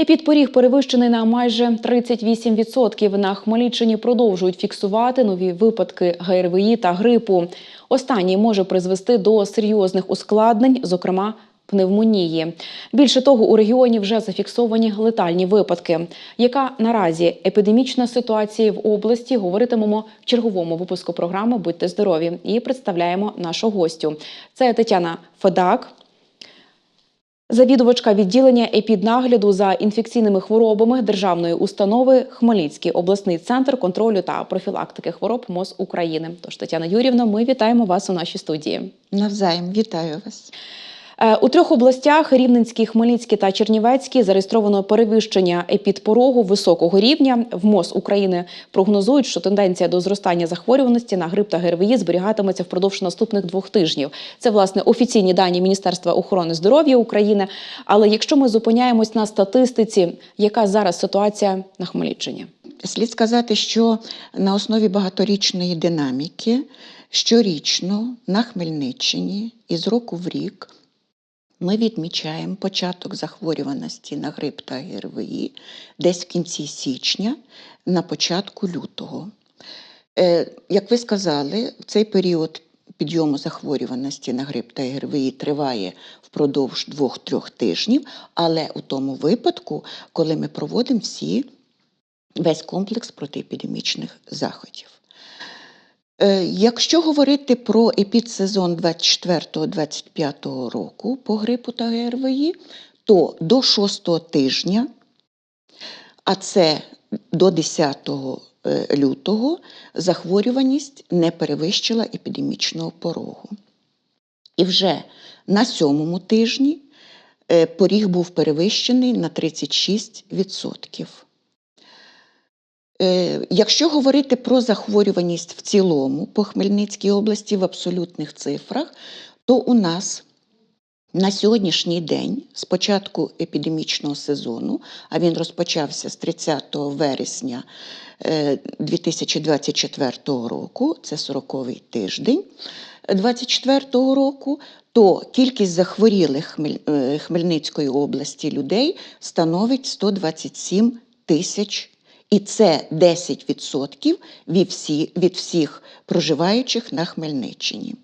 Епідпоріг перевищений на майже 38%. На Хмельниччині продовжують фіксувати нові випадки ГРВІ та грипу. Останній може призвести до серйозних ускладнень, зокрема пневмонії. Більше того, у регіоні вже зафіксовані летальні випадки. Яка наразі епідемічна ситуація в області? Говоритимемо в черговому випуску програми Будьте здорові і представляємо нашу гостю. Це Тетяна Федак, Завідувачка відділення епіднагляду за інфекційними хворобами державної установи Хмельницький обласний центр контролю та профілактики хвороб МОЗ України. Тож, Тетяна Юрівна, ми вітаємо вас у нашій студії. Навзаєм вітаю вас. Е, У трьох областях Рівненській, Хмельницькій та Чернівецькій зареєстровано перевищення епідпорогу високого рівня. В МОЗ України прогнозують, що тенденція до зростання захворюваності на грип та ГРВІ зберігатиметься впродовж наступних двох тижнів. Це власне офіційні дані Міністерства охорони здоров'я України. Але якщо ми зупиняємось на статистиці, яка зараз ситуація на Хмельниччині? Слід сказати, що на основі багаторічної динаміки щорічно на Хмельниччині із року в рік ми відмічаємо початок захворюваності на грип та ГРВІ десь в кінці січня, на початку лютого. Е, Як ви сказали, цей період підйому захворюваності на грип та ГРВІ триває впродовж двох-трьох тижнів, але у тому випадку, коли ми проводимо всі весь комплекс протиепідемічних заходів. Е, Якщо говорити про епідсезон 24-25 року по грипу та ГРВІ, то до 6 тижня, а це до 10 е, лютого, захворюваність не перевищила епідемічного порогу. І вже на сьомому тижні е, поріг був перевищений на 36%. Е, Якщо говорити про захворюваність в цілому по Хмельницькій області в абсолютних цифрах, то у нас на сьогоднішній день, з початку епідемічного сезону, а він розпочався з 30 вересня е, 2024 року, це 40-й тиждень 2024 року, то кількість захворілих е, Хмельницької області людей становить 127 тисяч і це 10% від, всі, від всіх проживаючих на Хмельниччині.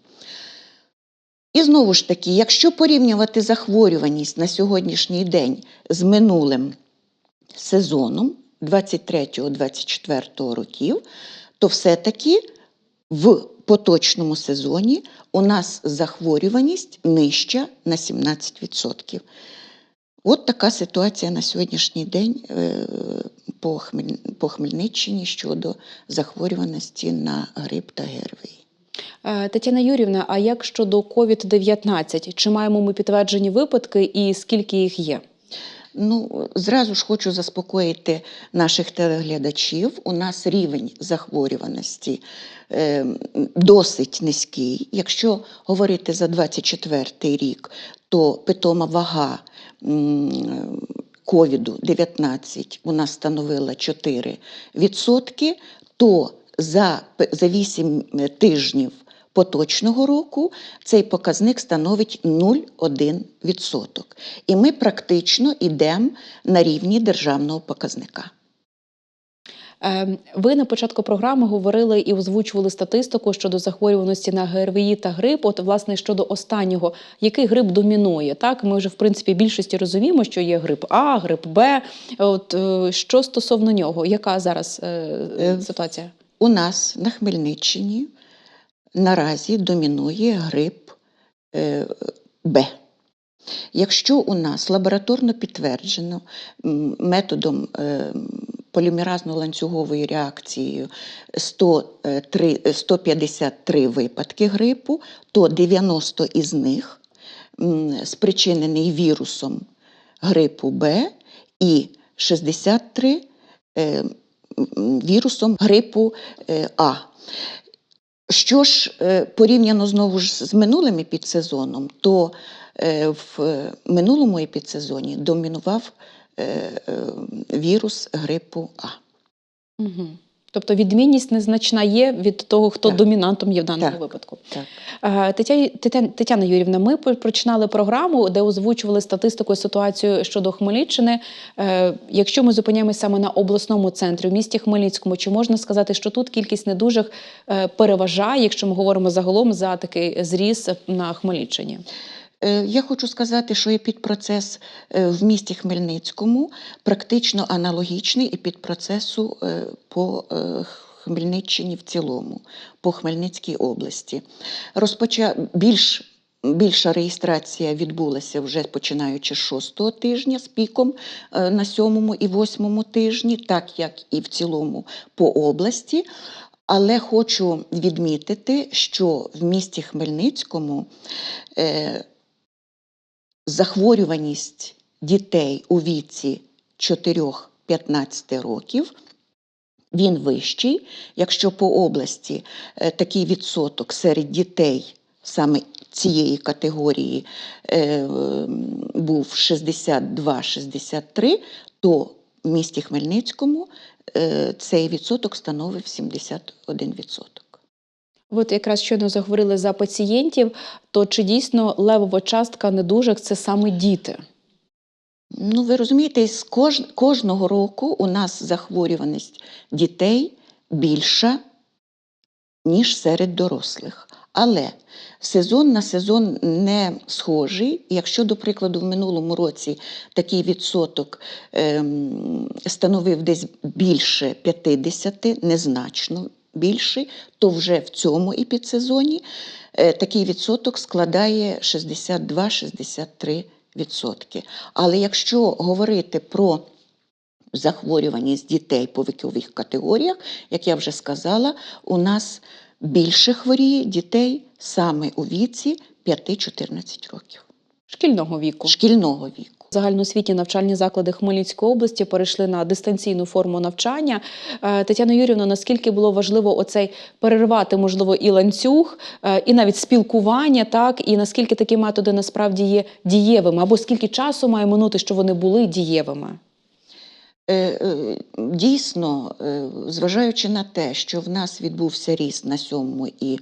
І знову ж таки, якщо порівнювати захворюваність на сьогоднішній день з минулим сезоном 23-24 років, то все-таки в поточному сезоні у нас захворюваність нижча на 17%. От така ситуація на сьогоднішній день е, по, Хмель... по Хмельниччині щодо захворюваності на грип та ГРВІ. Е, Тетяна Юрівна, а як щодо COVID-19? Чи маємо ми підтверджені випадки і скільки їх є? Ну, зразу ж хочу заспокоїти наших телеглядачів. У нас рівень захворюваності е, досить низький. Якщо говорити за 24 рік, то питома вага м, ковіду-19 у нас становила 4%, то за, за 8 тижнів поточного року цей показник становить 0,1%. І ми практично йдемо на рівні державного показника. Е, Ви на початку програми говорили і озвучували статистику щодо захворюваності на ГРВІ та грип. От, власне, щодо останнього, який грип домінує? Так, ми вже в принципі більшості розуміємо, що є грип А, грип Б. От е, що стосовно нього, яка зараз е, Е, ситуація? У нас на Хмельниччині наразі домінує грип е, Б. Якщо у нас лабораторно підтверджено методом е, полімеразно-ланцюгової реакції 103, е, 153 випадки грипу, то 90 із них спричинений вірусом грипу Б і 63 е, вірусом грипу А. Що ж е, порівняно знову ж з минулим епідсезоном, то е, в минулому епідсезоні домінував е, вірус грипу А. Угу. Тобто відмінність незначна є від того, хто Так. домінантом є в даному Так. випадку. Так. Е, Тетя- Тетя- Тетяна Юрівна, ми починали програму, де озвучували статистику і ситуацію щодо Хмельниччини. Е, Якщо ми зупиняємося саме на обласному центрі в місті Хмельницькому, чи можна сказати, що тут кількість недужих е, переважає, якщо ми говоримо загалом за такий зріс на Хмельниччині? Е, Я хочу сказати, що епідпроцес е, в місті Хмельницькому практично аналогічний епідпроцесу е, по е, Хмельниччині в цілому, по Хмельницькій області. Розпоча... Більш Більша реєстрація відбулася вже починаючи з шостого тижня з піком на сьомому і восьмому тижні, так як і в цілому по області. Але хочу відмітити, що в місті Хмельницькому захворюваність дітей у віці 4-15 років він вищий. Якщо по області е, такий відсоток серед дітей саме цієї категорії е, був 62-63, то в місті Хмельницькому е, цей відсоток становив 71%. От якраз щойно заговорили за пацієнтів, то чи дійсно левова частка недужих це саме діти? Ну, ви розумієте, з кож... кожного року у нас захворюваність дітей більша, ніж серед дорослих. Але сезон на сезон не схожий. Якщо, до прикладу, в минулому році такий відсоток ем, становив десь більше 50, незначно більший, то вже в цьому епідсезоні е, такий відсоток складає 62-63%. відсотки. Але якщо говорити про захворюваність дітей по вікових категоріях, як я вже сказала, у нас більше хворіє дітей саме у віці 5-14 років, Шкільного віку. шкільного віку. Загальноосвітні навчальні заклади Хмельницької області перейшли на дистанційну форму навчання. Е, Тетяна Юрівна, наскільки було важливо оцей перервати, можливо, і ланцюг, е, і навіть спілкування, так і наскільки такі методи насправді є дієвими, або скільки часу має минути, що вони були дієвими? Е, е, Дійсно, е, зважаючи на те, що в нас відбувся ріст на сьомому і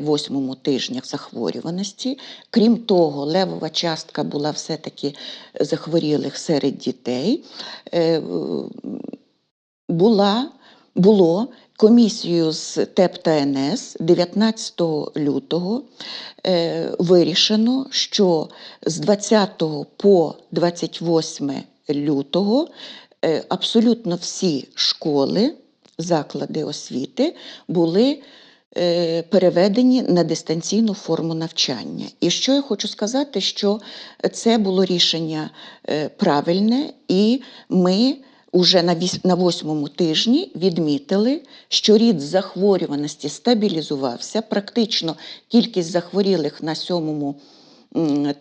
восьмому тижнях захворюваності, крім того, левова частка була все-таки захворілих серед дітей, була, було комісією з ТЕП та НС 19 лютого вирішено, що з 20 по 28 лютого абсолютно всі школи, заклади освіти були е, переведені на дистанційну форму навчання. І що я хочу сказати, що це було рішення е, правильне, і ми уже на восьмому тижні відмітили, що рід захворюваності стабілізувався. Практично кількість захворілих на сьомому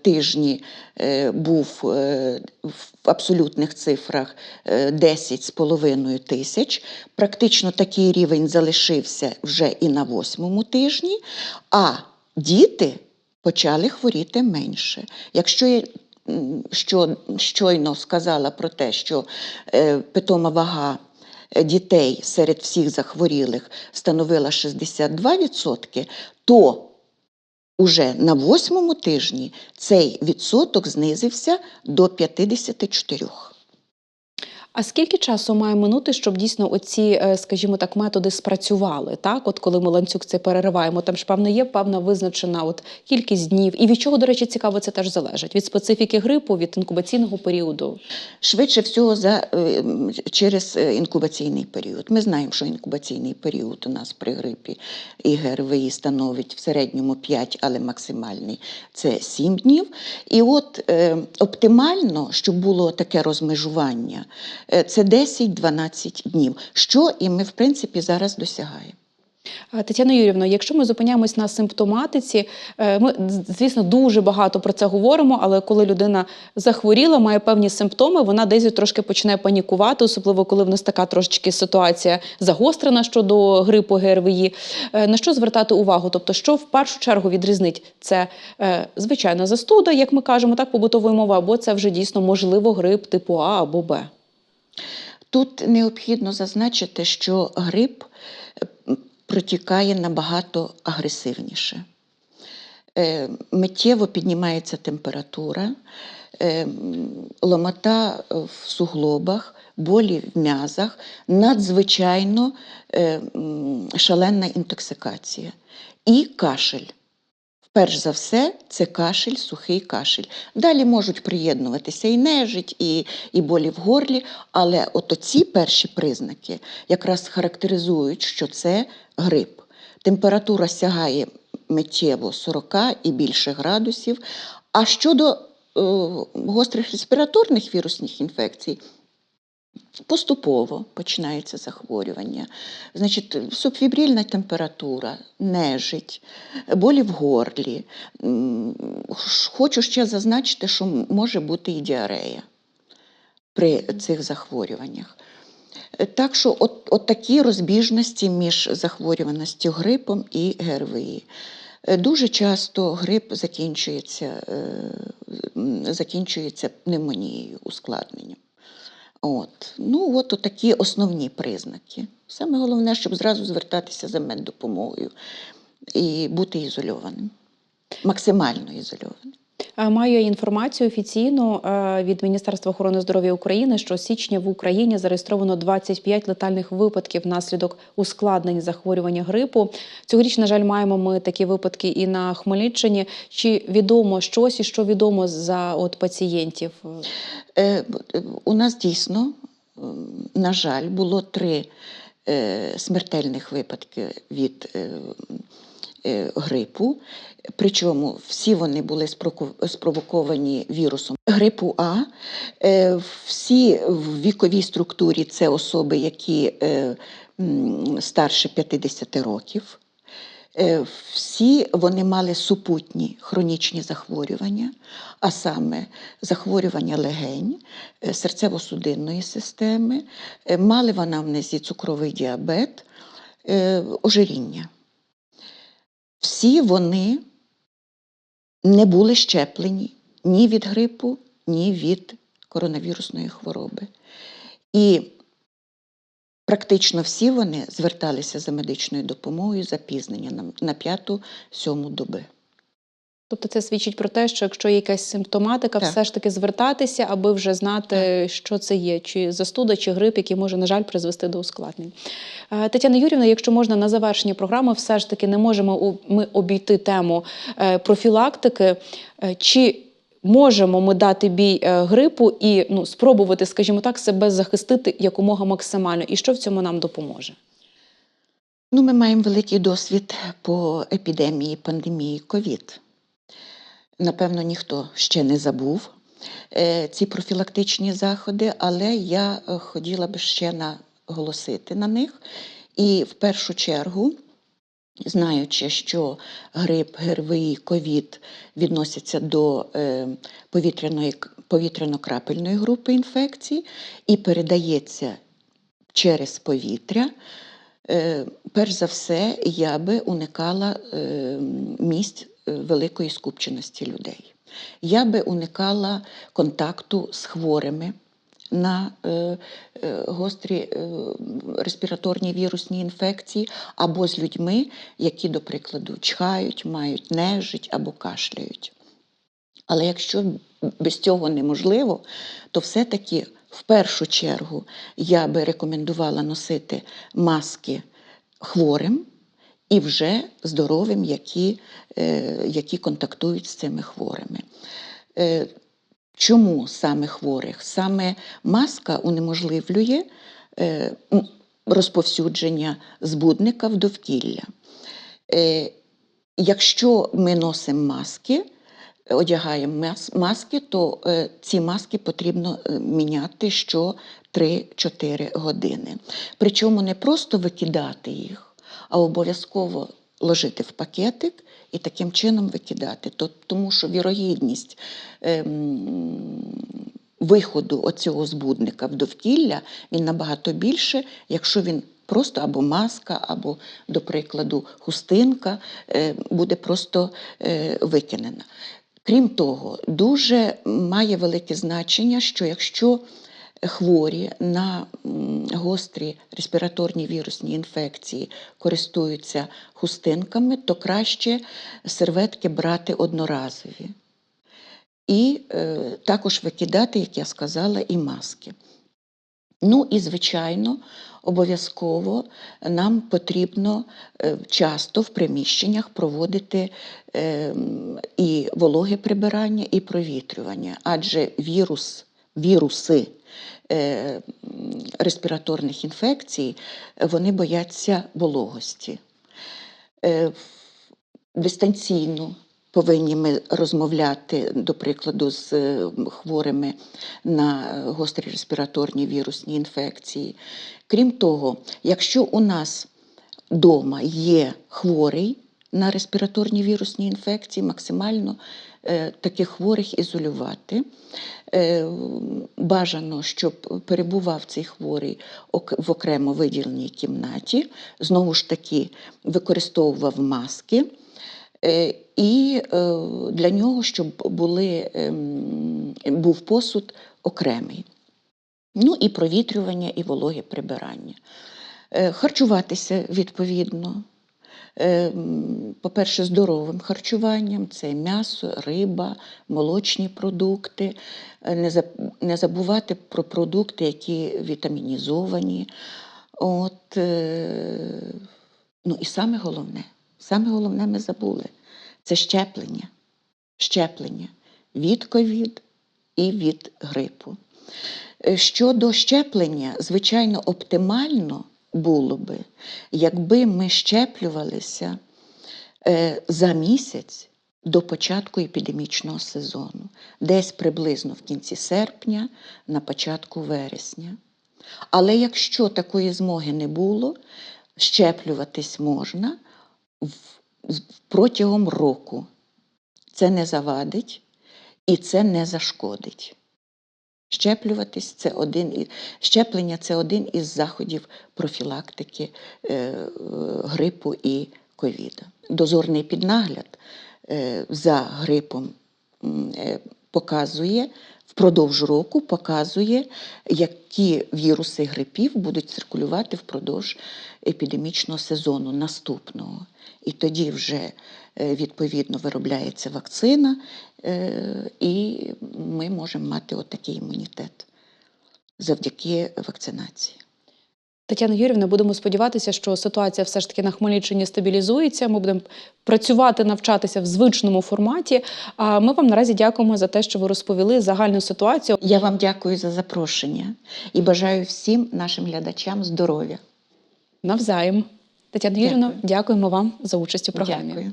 тижні е, був е, в абсолютних цифрах е, 10,5 тисяч. Практично такий рівень залишився вже і на восьмому тижні, а діти почали хворіти менше. Якщо я що, щойно сказала про те, що е, питома вага е, дітей серед всіх захворілих становила 62%, то Уже на восьмому тижні цей відсоток знизився до 54%. А скільки часу має минути, щоб дійсно оці, е, скажімо так, методи спрацювали? Так, от коли ми ланцюг це перериваємо, там ж певно є певна визначена от кількість днів. І від чого, до речі, цікаво, це теж залежить від специфіки грипу, від інкубаційного періоду. Швидше всього за, е, через е, інкубаційний період. Ми знаємо, що інкубаційний період у нас при грипі і ГРВІ становить в середньому 5, але максимальний це 7 днів. І от оптимально, щоб було таке розмежування, це 10-12 днів, що і ми, в принципі, зараз досягаємо. Тетяна Юрівна, якщо ми зупиняємось на симптоматиці, е, ми звісно дуже багато про це говоримо, але коли людина захворіла, має певні симптоми, вона десь трошки починає панікувати, особливо коли в нас така трошечки ситуація загострена щодо грипу ГРВІ. Е, На що звертати увагу? Тобто, що в першу чергу відрізнить це е, звичайна застуда, як ми кажемо, так побутовою мовою, або це вже дійсно можливо грип типу А або Б. Тут необхідно зазначити, що грип е, протікає набагато агресивніше. Е, Миттєво піднімається температура, е, ломота в суглобах, болі в м'язах, надзвичайно м, шаленна інтоксикація і кашель. Перш за все, це кашель, сухий кашель. Далі можуть приєднуватися і нежить, і, і болі в горлі, але от оці перші признаки якраз характеризують, що це грип. Температура сягає миттєво 40 і більше градусів. А щодо е, гострих респіраторних вірусних інфекцій, Поступово починається захворювання. Значить, субфібрильна температура, нежить, болі в горлі. Хочу ще зазначити, що може бути і діарея при цих захворюваннях. Так що от, от такі розбіжності між захворюваністю грипом і ГРВІ. Дуже часто грип закінчується, е, закінчується пневмонією, ускладненням. От. Ну, от такі основні признаки. Саме головне, щоб зразу звертатися за меддопомогою і бути ізольованим, максимально ізольованим. Е, Маю інформацію офіційну е, від Міністерства охорони здоров'я України, що січня в Україні зареєстровано 25 летальних випадків внаслідок ускладнень захворювання грипу. Цьогоріч, на жаль, маємо ми такі випадки і на Хмельниччині. Чи відомо щось і що відомо за от пацієнтів? Е, У нас дійсно, на жаль, було три е, смертельних випадки від е, грипу. Причому всі вони були спровоковані вірусом грипу А. Е, Всі в віковій структурі це особи, які е, старше 50 років. Е, Всі вони мали супутні хронічні захворювання, а саме захворювання легень, е, серцево-судинної системи, е, мали в анамнезі цукровий діабет, е, ожиріння. Всі вони не були щеплені ні від грипу, ні від коронавірусної хвороби. І практично всі вони зверталися за медичною допомогою запізнення на п'яту-сьому доби. Тобто це свідчить про те, що якщо є якась симптоматика, Так. все ж таки звертатися, аби вже знати, що це є, чи застуда, чи грип, який може, на жаль, призвести до ускладнень. Е, Тетяна Юрівна, якщо можна на завершення програми, все ж таки не можемо ми обійти тему е, профілактики. Е, Чи можемо ми дати бій грипу і ну, спробувати, скажімо так, себе захистити якомога максимально? І що в цьому нам допоможе? Ну, ми маємо великий досвід по епідемії, пандемії ковід. Напевно, ніхто ще не забув е, ці профілактичні заходи, але я е, хотіла би ще наголосити на них. І в першу чергу, знаючи, що грип, ГРВІ, ковід відносяться до е, повітряної, повітряно-крапельної групи інфекцій і передається через повітря, Перш за все, я би уникала місць великої скупченості людей. Я би уникала контакту з хворими на е, е, гострі е, респіраторні вірусні інфекції або з людьми, які, до прикладу, чхають, мають нежить або кашляють. Але якщо без цього неможливо, то все-таки в першу чергу я би рекомендувала носити маски хворим і вже здоровим, які, е, які контактують з цими хворими. Е, Чому саме хворих? Саме маска унеможливлює е, розповсюдження збудника в довкілля. Якщо ми носимо маски, одягаємо маски, то ці маски потрібно міняти що 3-4 години. Причому не просто викидати їх, а обов'язково ложити в пакетик і таким чином викидати. Тому що вірогідність ем, виходу оцього збудника в довкілля він набагато більше, якщо він просто або маска, або, до прикладу, хустинка е, буде просто е, викинена. Крім того, дуже має велике значення, що якщо хворі на гострі респіраторні вірусні інфекції користуються хустинками, то краще серветки брати одноразові. І е, також викидати, як я сказала, і маски. Ну і, звичайно, обов'язково нам потрібно е, часто в приміщеннях проводити е, і вологе прибирання, і провітрювання, адже вірус, віруси респіраторних інфекцій е, вони бояться вологості. Е, Дистанційно повинні ми розмовляти, до прикладу, з е, хворими на е, гострі респіраторні вірусні інфекції. Крім того, якщо у нас вдома є хворий на респіраторні вірусні інфекції, максимально е, таких хворих ізолювати. Е, Бажано, щоб перебував цей хворий в окремо виділеній кімнаті, знову ж таки використовував маски. Е, І е, для нього, щоб були, ем, був посуд окремий. Ну і провітрювання, і вологе прибирання. Е, Харчуватися відповідно. Е, м, По-перше, здоровим харчуванням це м'ясо, риба, молочні продукти. Е, Не забувати про продукти, які вітамінізовані. От, е, ну і саме головне, саме головне ми забули це щеплення. Щеплення від ковід і від грипу. Е, Щодо щеплення, звичайно, оптимально було би, якби ми щеплювалися е, за місяць до початку епідемічного сезону, десь приблизно в кінці серпня, на початку вересня. Але якщо такої змоги не було, щеплюватись можна протягом року. Це не завадить і це не зашкодить. Щеплюватись це один і- щеплення це один із заходів профілактики е, е, грипу і ковіда. Дозорний піднагляд е, за грипом показує впродовж року, показує, які віруси грипів будуть циркулювати впродовж епідемічного сезону наступного. І тоді вже е, відповідно виробляється вакцина, е, і ми можемо мати отакий імунітет завдяки вакцинації. Тетяна Юрівна, будемо сподіватися, що ситуація все ж таки на Хмельниччині стабілізується. Ми будемо працювати, навчатися в звичному форматі. А ми вам наразі дякуємо за те, що ви розповіли загальну ситуацію. Я вам дякую за запрошення і бажаю всім нашим глядачам здоров'я. Навзаєм. Тетяна. Юрівна, дякуємо вам за участь у програмі. Дякую.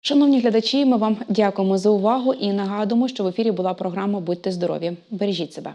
Шановні глядачі, ми вам дякуємо за увагу і нагадуємо, що в ефірі була програма Будьте здорові. Бережіть себе.